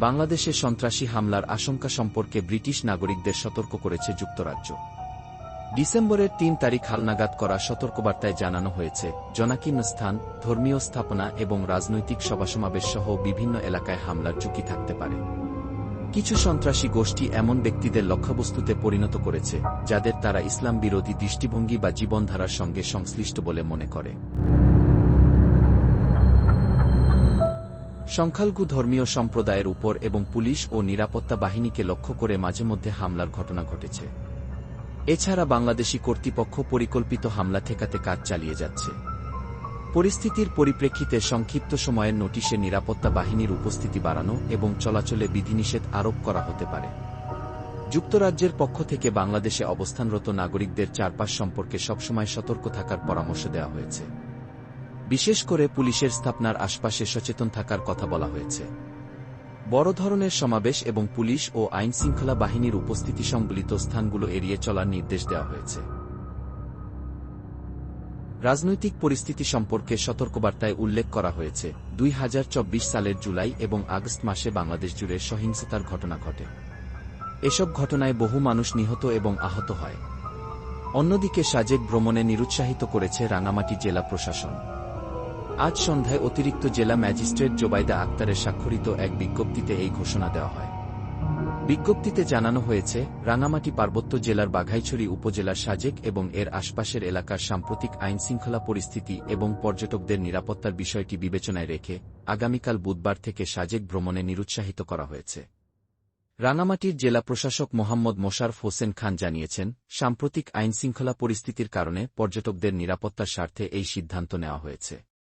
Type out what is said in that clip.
বাংলাদেশে সন্ত্রাসী হামলার আশঙ্কা সম্পর্কে ব্রিটিশ নাগরিকদের সতর্ক করেছে যুক্তরাজ্য। ডিসেম্বরের তিন তারিখ হালনাগাদ করা সতর্কবার্তায় জানানো হয়েছে, জনাকীর্ণ স্থান, ধর্মীয় স্থাপনা এবং রাজনৈতিক সভাসমাবেশ সহ বিভিন্ন এলাকায় হামলার ঝুঁকি থাকতে পারে। কিছু সন্ত্রাসী গোষ্ঠী এমন ব্যক্তিদের লক্ষ্যবস্তুতে পরিণত করেছে, যাদের তারা ইসলাম বিরোধী দৃষ্টিভঙ্গি বা জীবনধারার সঙ্গে সংশ্লিষ্ট বলে মনে করে। সংখ্যালঘু ধর্মীয় সম্প্রদায়ের উপর এবং পুলিশ ও নিরাপত্তা বাহিনীকে লক্ষ্য করে মাঝে মধ্যে হামলার ঘটনা ঘটেছে। এছাড়া বাংলাদেশি কর্তৃপক্ষ পরিকল্পিত হামলা ঠেকাতে কাজ চালিয়ে যাচ্ছে। পরিস্থিতির পরিপ্রেক্ষিতে সংক্ষিপ্ত সময়ের নোটিশে নিরাপত্তা বাহিনীর উপস্থিতি বাড়ানো এবং চলাচলে বিধিনিষেধ আরোপ করা হতে পারে। যুক্তরাজ্যের পক্ষ থেকে বাংলাদেশে অবস্থানরত নাগরিকদের চারপাশ সম্পর্কে সবসময় সতর্ক থাকার পরামর্শ দেওয়া হয়েছে। বিশেষ করে পুলিশের স্থাপনার আশপাশে সচেতন থাকার কথা বলা হয়েছে। বড় ধরনের সমাবেশ এবং পুলিশ ও আইন শৃঙ্খলা বাহিনীর উপস্থিতি সংবলিত স্থানগুলো এড়িয়ে চলার নির্দেশ দেওয়া হয়েছে। রাজনৈতিক পরিস্থিতি সম্পর্কে সতর্কবার্তায় উল্লেখ করা হয়েছে, দুই হাজার চব্বিশ সালের জুলাই এবং আগস্ট মাসে বাংলাদেশ জুড়ে সহিংসতার ঘটনা ঘটে। এসব ঘটনায় বহু মানুষ নিহত এবং আহত হয়। অন্যদিকে সাজেক ভ্রমণে নিরুৎসাহিত করেছে রাঙামাটি জেলা প্রশাসন। আজ সন্ধ্যায় অতিরিক্ত জেলা ম্যাজিস্ট্রেট জোবাইদা আক্তারের স্বাক্ষরিত এক বিজ্ঞপ্তিতে এই ঘোষণা দেওয়া হয়। বিজ্ঞপ্তিতে জানানো হয়েছে, রাঙামাটি পার্বত্য জেলার বাঘাইছড়ি উপজেলার সাজেক এবং এর আশপাশের এলাকার সাম্প্রতিক আইন শৃঙ্খলা পরিস্থিতি এবং পর্যটকদের নিরাপত্তার বিষয়টি বিবেচনায় রেখে আগামীকাল বুধবার থেকে সাজেক ভ্রমণে নিরুৎসাহিত করা হয়েছে। রাঙামাটির জেলা প্রশাসক মোহাম্মদ মোশারফ হোসেন খান জানিয়েছেন, সাম্প্রতিক আইনশৃঙ্খলা পরিস্থিতির কারণে পর্যটকদের নিরাপত্তার স্বার্থে এই সিদ্ধান্ত নেওয়া হয়েছে।